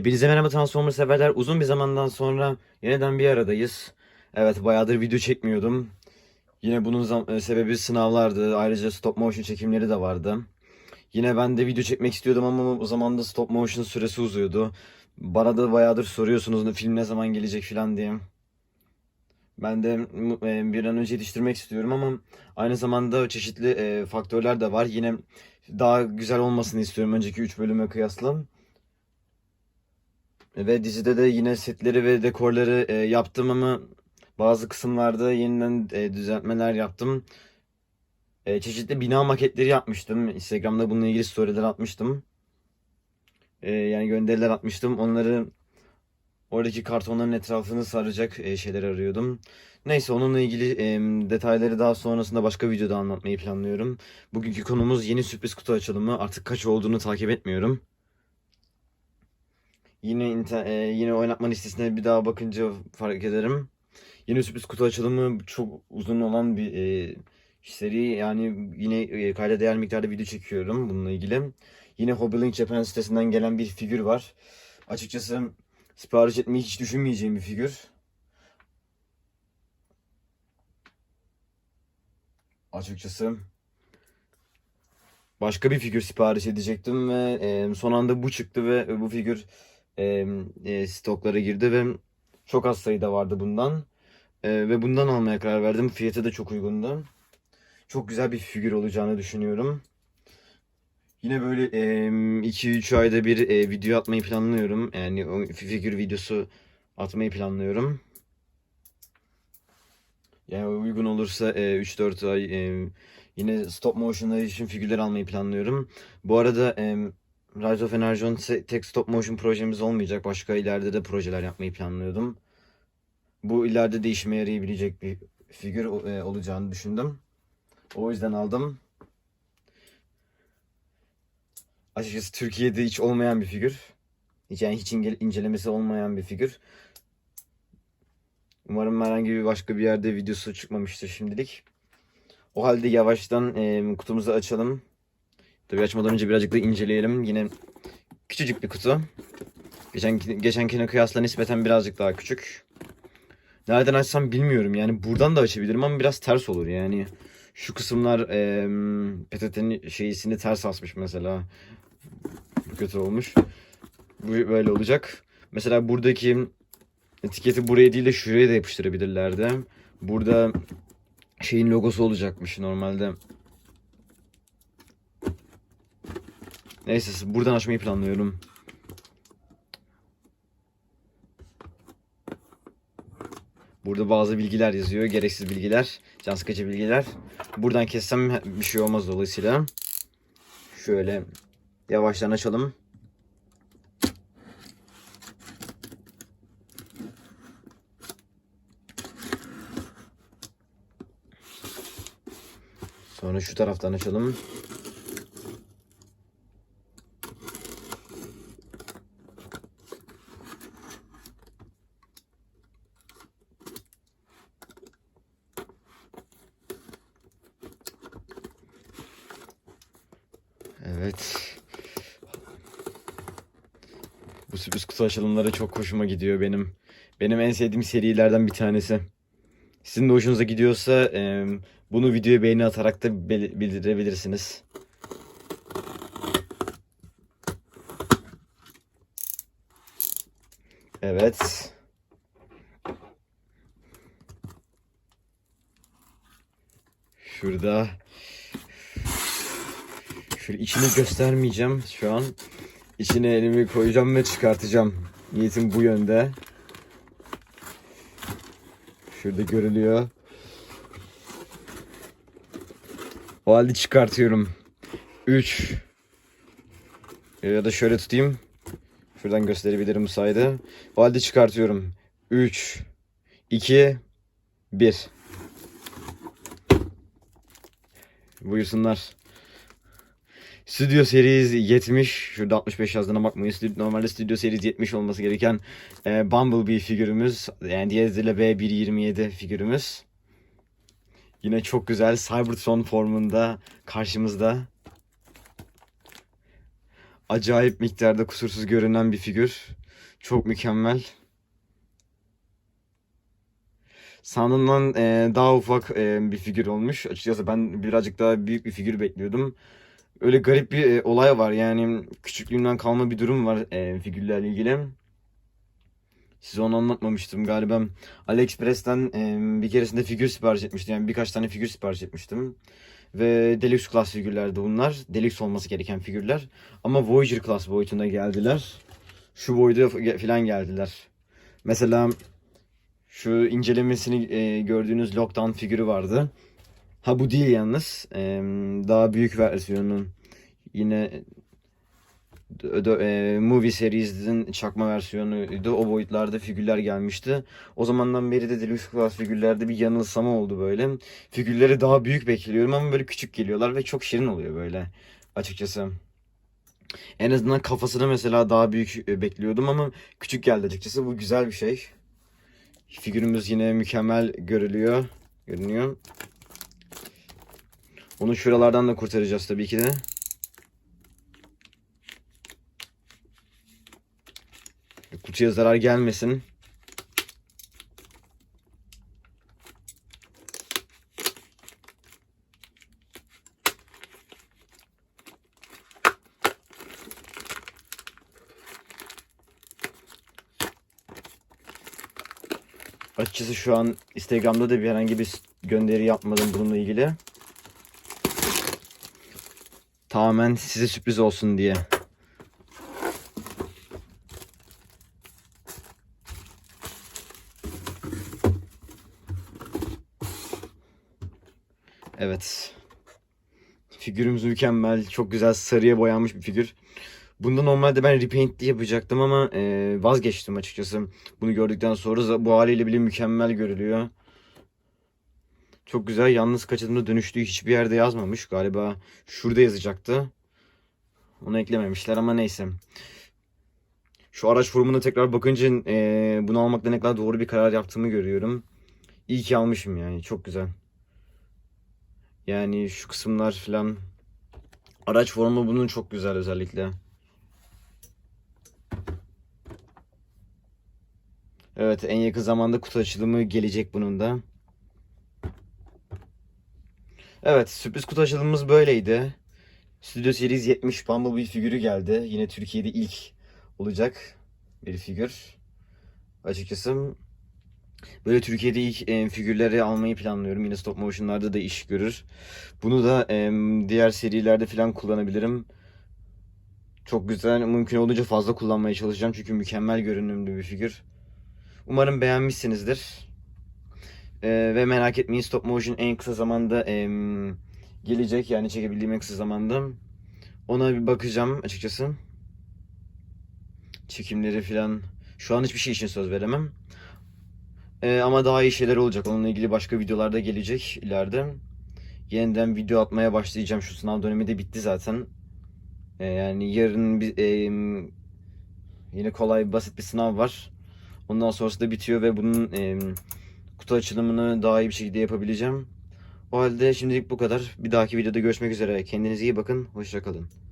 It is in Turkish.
Hepinize merhaba Transformers severler. Uzun bir zamandan sonra yeniden bir aradayız. Evet bayağıdır video çekmiyordum. Yine bunun e, sebebi sınavlardı. Ayrıca stop motion çekimleri de vardı. Yine ben de video çekmek istiyordum ama o zaman da stop motion süresi uzuyordu. Bana da bayağıdır soruyorsunuz film ne zaman gelecek falan diye. Ben de e, bir an önce yetiştirmek istiyorum ama aynı zamanda çeşitli e, faktörler de var. Yine daha güzel olmasını istiyorum önceki 3 bölüme kıyasla. Ve dizide de yine setleri ve dekorları e, yaptım ama bazı kısımlarda yeniden e, düzeltmeler yaptım. E, çeşitli bina maketleri yapmıştım. Instagram'da bununla ilgili storyler atmıştım. E, yani gönderiler atmıştım. Onları oradaki kartonların etrafını saracak e, şeyler arıyordum. Neyse onunla ilgili e, detayları daha sonrasında başka videoda anlatmayı planlıyorum. Bugünkü konumuz yeni sürpriz kutu açılımı. Artık kaç olduğunu takip etmiyorum. Yine inter- e, yine oynatma listesine bir daha bakınca fark ederim. Yeni sürpriz kutu açılımı çok uzun olan bir e, seri. Yani yine e, kayda değer miktarda video çekiyorum bununla ilgili. Yine Hobbylink Japan sitesinden gelen bir figür var. Açıkçası sipariş etmeyi hiç düşünmeyeceğim bir figür. Açıkçası başka bir figür sipariş edecektim ve e, son anda bu çıktı ve bu figür e, e, stoklara girdi ve çok az sayıda vardı bundan. E, ve bundan almaya karar verdim. Fiyatı da çok uygundu. Çok güzel bir figür olacağını düşünüyorum. Yine böyle 2-3 ayda bir e, video atmayı planlıyorum. Yani o figür videosu atmayı planlıyorum. Yani uygun olursa e, 3-4 ay e, yine stop motion'lar için figürler almayı planlıyorum. Bu arada e, Rise of Energon tek stop motion projemiz olmayacak. Başka ileride de projeler yapmayı planlıyordum. Bu ileride de işime yarayabilecek bir figür e, olacağını düşündüm. O yüzden aldım. Açıkçası Türkiye'de hiç olmayan bir figür. Yani hiç ince- incelemesi olmayan bir figür. Umarım herhangi bir başka bir yerde videosu çıkmamıştır şimdilik. O halde yavaştan e, kutumuzu açalım. Tabii açmadan önce birazcık da inceleyelim. Yine küçücük bir kutu. Geçen geçenkine kıyasla nispeten birazcık daha küçük. Nereden açsam bilmiyorum. Yani buradan da açabilirim ama biraz ters olur yani. Şu kısımlar e, PTT'nin şeysini ters asmış mesela. Bu Kötü olmuş. Bu böyle olacak. Mesela buradaki etiketi buraya değil de şuraya da yapıştırabilirlerdi. Burada şeyin logosu olacakmış normalde. Neyse buradan açmayı planlıyorum. Burada bazı bilgiler yazıyor. Gereksiz bilgiler. Can sıkıcı bilgiler. Buradan kessem bir şey olmaz dolayısıyla. Şöyle yavaştan açalım. Sonra şu taraftan açalım. Evet. Bu sürpriz kutu açılımları çok hoşuma gidiyor benim. Benim en sevdiğim serilerden bir tanesi. Sizin de hoşunuza gidiyorsa e, bunu videoya beğeni atarak da bildirebilirsiniz. Evet. Şurada. Şöyle içini göstermeyeceğim şu an. İçine elimi koyacağım ve çıkartacağım. Niyetim bu yönde. Şurada görülüyor. O halde çıkartıyorum. 3 ya da şöyle tutayım. Şuradan gösterebilirim bu sayede. O halde çıkartıyorum. 3 2 1 Buyursunlar. Studio Series 70. Şurada 65 yazdığına bakmayın. Normalde Studio Series 70 olması gereken e, Bumblebee figürümüz. Yani diğer adıyla B127 figürümüz. Yine çok güzel Cybertron formunda karşımızda. Acayip miktarda kusursuz görünen bir figür. Çok mükemmel. Sandığımdan e, daha ufak e, bir figür olmuş. Açıkçası ben birazcık daha büyük bir figür bekliyordum. Öyle garip bir e, olay var yani küçüklüğümden kalma bir durum var e, figürlerle ilgili. Size onu anlatmamıştım galiba. AliExpress'ten e, bir keresinde figür sipariş etmiştim. Yani birkaç tane figür sipariş etmiştim. Ve Deluxe Class figürlerdi bunlar. Deluxe olması gereken figürler. Ama Voyager Class boyutunda geldiler. Şu boyuta falan geldiler. Mesela şu incelemesini e, gördüğünüz Lockdown figürü vardı. Ha bu değil yalnız. E, daha büyük versiyonun yine e, Movie Series'in çakma versiyonuydu. O boyutlarda figürler gelmişti. O zamandan beri de Deluxe Class figürlerde bir yanılsama oldu böyle. Figürleri daha büyük bekliyorum ama böyle küçük geliyorlar ve çok şirin oluyor böyle açıkçası. En azından kafasını mesela daha büyük e, bekliyordum ama küçük geldi açıkçası. Bu güzel bir şey. Figürümüz yine mükemmel görülüyor. Görünüyor. Onu şuralardan da kurtaracağız tabii ki de. Kutuya zarar gelmesin. Açıkçası şu an Instagram'da da bir herhangi bir gönderi yapmadım bununla ilgili. Tamamen size sürpriz olsun diye. Evet. Figürümüz mükemmel. Çok güzel sarıya boyanmış bir figür. Bunda normalde ben repaintli yapacaktım ama e, vazgeçtim açıkçası. Bunu gördükten sonra bu haliyle bile mükemmel görülüyor. Çok güzel. Yalnız kaçadığımda dönüştüğü hiçbir yerde yazmamış. Galiba şurada yazacaktı. Onu eklememişler ama neyse. Şu araç formuna tekrar bakınca e, bunu almakta ne kadar doğru bir karar yaptığımı görüyorum. İyi ki almışım yani. Çok güzel. Yani şu kısımlar falan. Araç formu bunun çok güzel özellikle. Evet en yakın zamanda kutu açılımı gelecek bunun da. Evet sürpriz kutu açılımımız böyleydi. Studio Series 70 Bumblebee figürü geldi. Yine Türkiye'de ilk olacak bir figür. Açıkçası böyle Türkiye'de ilk e, figürleri almayı planlıyorum. Yine stop motion'larda da iş görür. Bunu da e, diğer serilerde falan kullanabilirim. Çok güzel, mümkün olduğunca fazla kullanmaya çalışacağım çünkü mükemmel görünümlü bir figür. Umarım beğenmişsinizdir. Ee, ve merak etmeyin stop motion en kısa zamanda em, gelecek yani çekebildiğim en kısa zamanda. Ona bir bakacağım açıkçası. Çekimleri falan. Şu an hiçbir şey için söz veremem. Ee, ama daha iyi şeyler olacak. Onunla ilgili başka videolarda gelecek ileride. Yeniden video atmaya başlayacağım. Şu sınav dönemi de bitti zaten. Ee, yani yarın bir, em, yine kolay basit bir sınav var. Ondan sonrası da bitiyor ve bunun em, kutu açılımını daha iyi bir şekilde yapabileceğim. O halde şimdilik bu kadar. Bir dahaki videoda görüşmek üzere. Kendinize iyi bakın. Hoşçakalın.